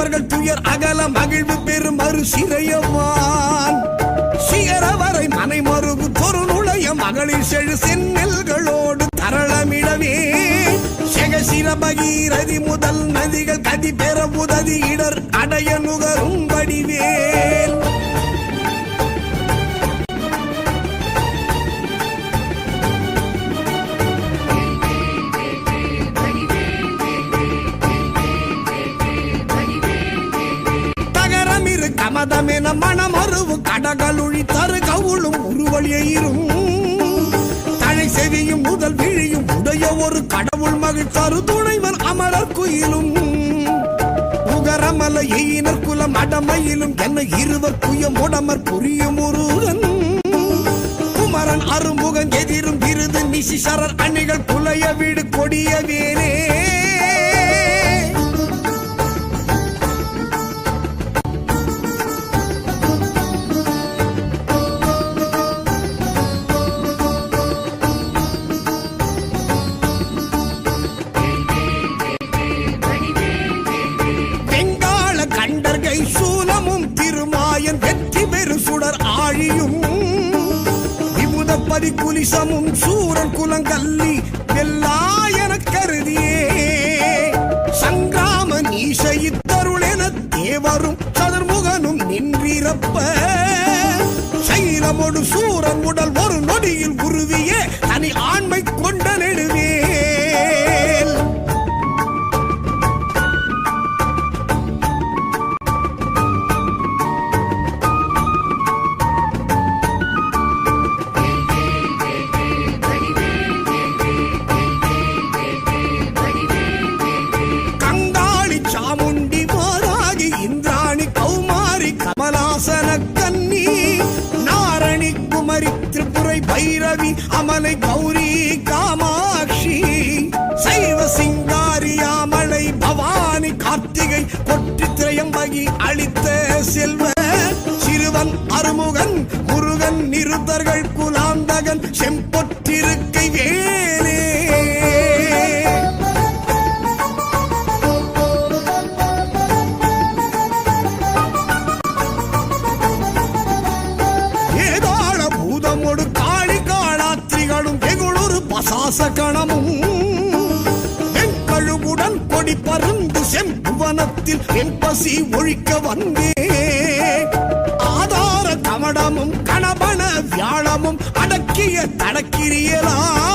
அவர்கள் துயர் அகல மகிழ்வு பெரும் மறு சிறையவான். சிகர வரை மனை மறுபு தொரு நுழைய மகளிர் செழு செந்நெல்களோடு தரளமிடவே. சிரபகீரதி முதல் நதிகள் கதி பெற உதவி இடர் அடைய நுகரும் வடிவேல். தகரமிரு கமதமென மணமருவு கடகளுழி தரு கவுளும் உருவழியும் தழை செவியும் முதல் விழியும் உடைய ஒரு கடவுள் மகிழ் தரு துணைவன் அமரர் குயிலும். உகரமல எயினர் குலம் அடமையிலும் என்ன இருவர் குயம் உடமர் புரியும் முருகன். குமரன் அரும்புகன் எதிரும் விருது நிசிசரர் அணிகள் புலைய வீடு கொடிய வேலே குலங்கல்லி வெல்லாயன கருதியே. சங்கிராம நீச இத்தருளென தேவரும் சதுர்முகனும் நின்றிரப்ப சைலமொடு சூரன் உடல் ஒரு நொடியில் உருவிய. தனி ஆண்மை கொண்டு செல்வ சிறுவன் அருமுகன் முருகன் நிருத்தர்கள் குலாந்தகன் செம்பொற்றிருக்கை வேலே பொடி கொடி பருந்து செம்புவனத்தில் என் பசி ஒழிக்க வந்தே. ஆதார கவடமும் கணபன வியாழமும் அடக்கிய தடக்கிரியலாம்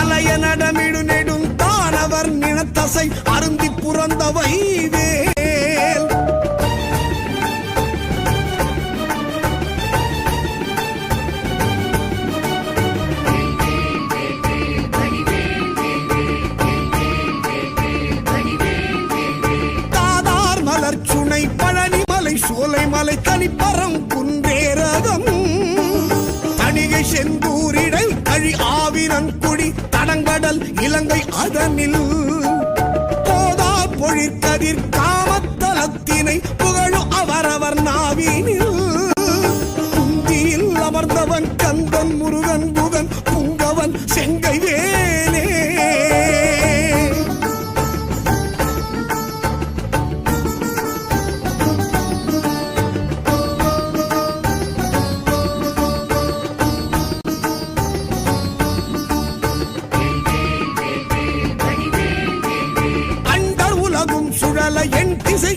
அலைய நடமிடு நெடும் தானவர் நினத்தசை அருந்தி புறந்தவை வைவே மலை குன்றேரதம் தணிகை செந்தூரிடை கழி ஆவினன் குடி தடங்கடல் இலங்கை அதனில். போதா பொழிற்கதிர் காமத்தலத்தினை புகழும் அவரவர் நாவினில். குந்தியில் அமர்ந்தவன்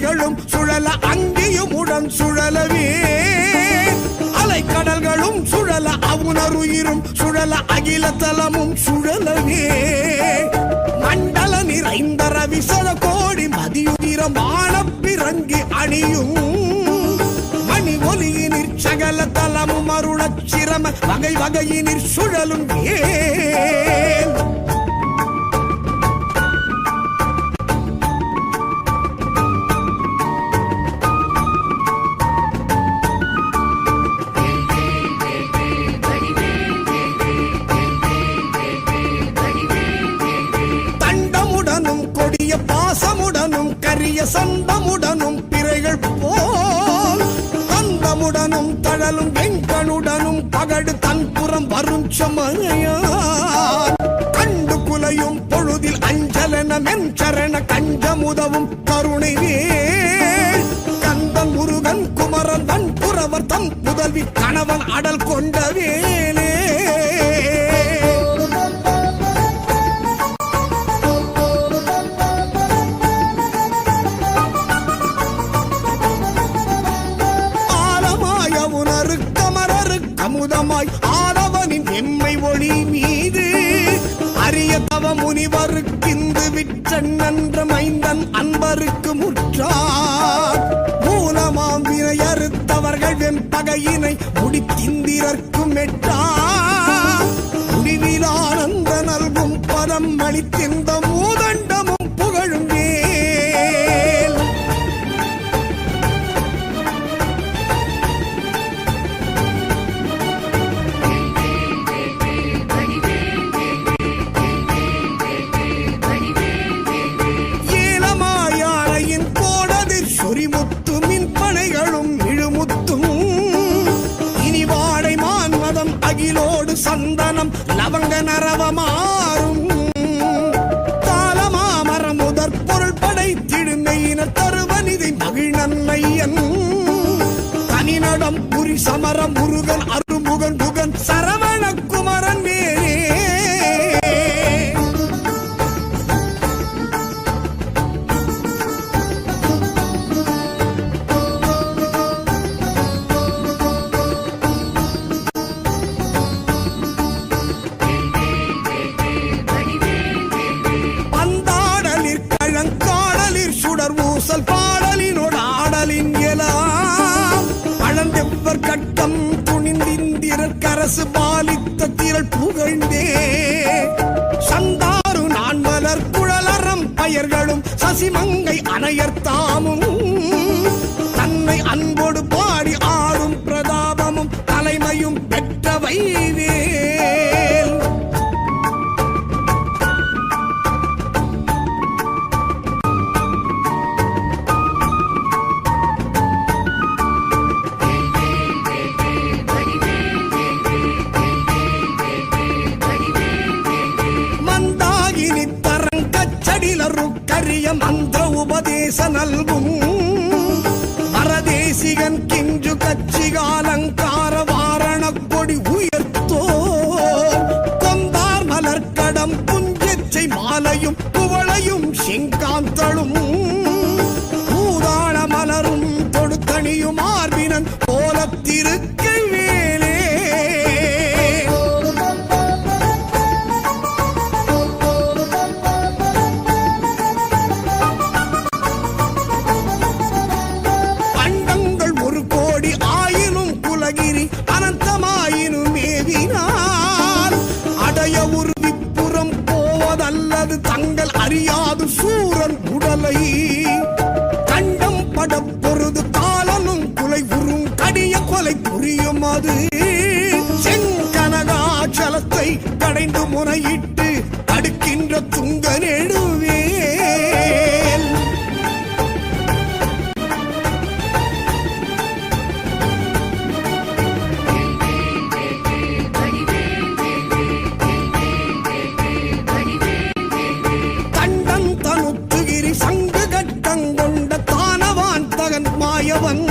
அலைகளும் சுழல அங்கேயும் உடன் சுழலவே. அலைக்கடல்களும் சுழல அவுணருயிரும் சுழல அகில தலமும் சுழலவே. மண்டல நிறைந்த ரவிசல கோடி மதியுதிரம் ஆனப்பிறங்கி அணியும். மணி ஒலியினிற் சகல தலமும் அருளச் சிரம வகை வகையினிற் சுழலும் ஏ சந்தமுடனும் பிறைகள் போல் தந்தமுடனும் தழலும் வெங்கனுடனும் பகடு தன் புறம் வரும் சமனையான் கண்டு குலையும் பொழுதில் கணமென் சரண கஞ்சமுதவும் கருணை வேல். கந்தன் முருகன் குமரன் தன் புறவர் தன் புதல்வி கணவன் அடல் கொண்ட வேலே. அற்புதமாய் ஆடவனின் எம்மை ஒளி மீது. அரிய தவ முனிவருக்கிந்து விற்றன்ற மைந்தன் அன்பருக்கு முற்றார். மூலமாம் வினை அறுத்தவர்கள் வெம்பகையினை முடித்திந்திரர்க்கும் எட்டா முடிவில் ஆனந்த நல்கும் பதம் அளித்திருந்த மூதண்டமும் சமரம் முருகன் புகழ்ந்தே. சந்தாரு நான் மலர் குழலறம் பயர்களும் சசிமங்கை அணையர் கரிய மந்திர உபதேச நல்கும் பரதேசிகன் கிஞ்சு கச்சிகாலங்கார வாரண கொடி உயர்த்தோ கொந்தார் மலர்க்கடம் புஞ்சச்சை மாலையும் குவளையும் செங்காந்தளும் பூதாள மலரும் செங்கனகாச்சலத்தை முறையிட்டு அடுக்கின்ற துங்க நெடுவேல் தண்டன் தனுத்துகிரி சங்கு கட்டங்கொண்ட தானவான் தகன் மாயவன்.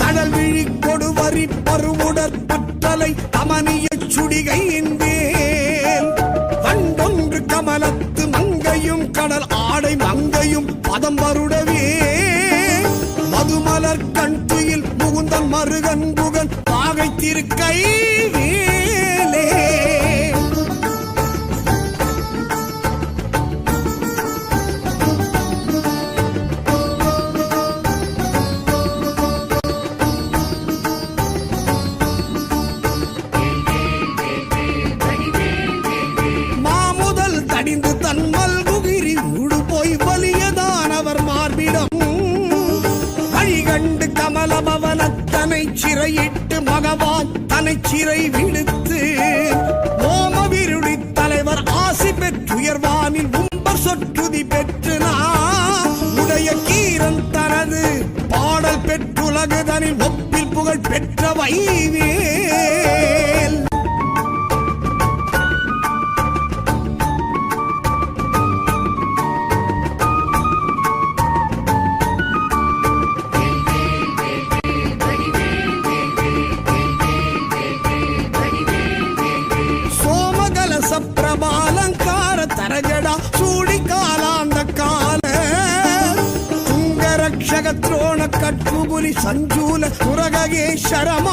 தடல் விழி கொடுவரி பருவுடற் பற்றலை அமனிய சுடிகையின் மங்கையும் வருடவே. மதுமலர் கண் துயில் முகுந்தன் மருகன் புகன் பாகை திருக்கை சிறை விழுத்து மோமவிருளி தலைவர் ஆசி பெற்றுயர்வானில் உம்பர் சொற்றுதி பெற்று நான் உடைய கீரன் தனது பாடல் பெற்றுலகுதனில் ஒப்பில் புகழ் பெற்றவை. துங்கரக்ஷக துரோண கட்புபுலி சஞ்சூல துரகேஸ்வரமாம்பரம்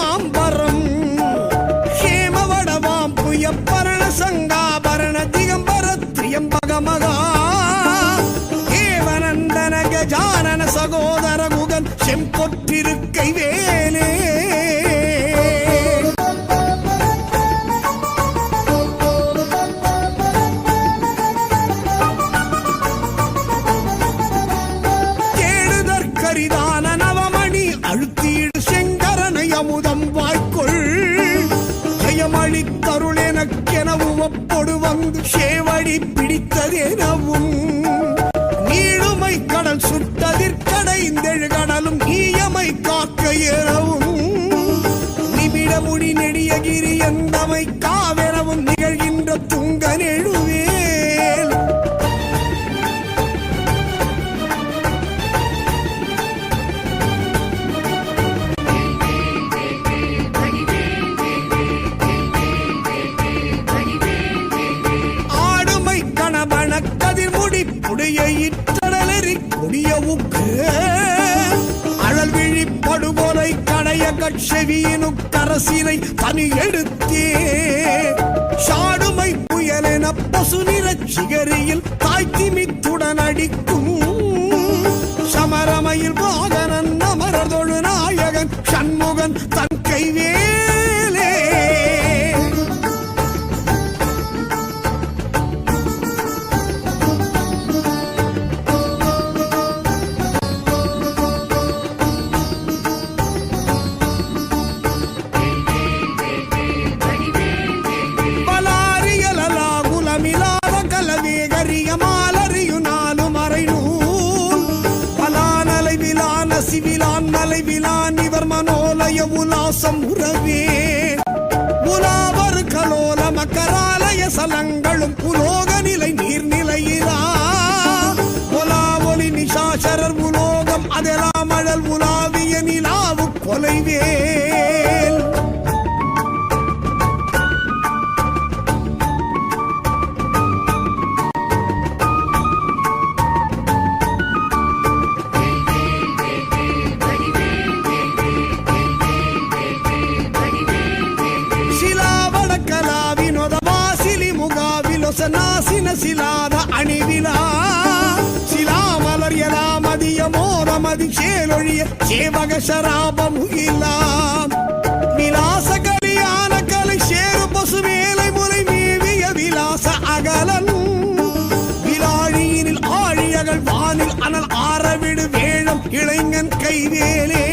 ஹேமவடவாம் புயப்பரண சங்காபரண திகம்பர திரியம்பக மகா. ஏவனந்தன கஜானன சகோதர குகன் செம்பொற்றிருக்கை வேலே பிடித்ததெனவும் நீளுமை கடல் சுட்டதிற்கடைந்தெழு கடலும் ஈயமை காக்க ஏறவும் நிமிட முடி நெடியகிரி என்ற கதிர்முடி புடைய இட்டடலறி அழல் விழி படுகொலை கடைய கட்செவியினு கரசினை தனி எடுத்தே. சாடுமை புயலென பசு நிறச் சிகரியில் தாய்த்திமித்துடன் அடிக்கும். சமரமையில் வாகனன் அமரதொழு நாயகன் சண்முகன் தன் கைவி மனோலய உலாசம் உறவே. உலாவர் கலோல மக்கராலய சலங்களும் புலோக நிலை நீர்நிலையிலா. உலா ஒளி நிஷாசரர் உலோகம் அதெல்லாம் அழல் உலாவிய நிலாவு கொலைவே. தமது செயலொழிய சேவக சராபம் இல்லாம். விலாச கலியான கலை சேரு பசு வேலை முறை மேவிய விலாச அகலன். விலாழியினில் ஆழியகள் வானில் அனல் ஆரவிடு வேழம் இளைஞன் கைவேலே.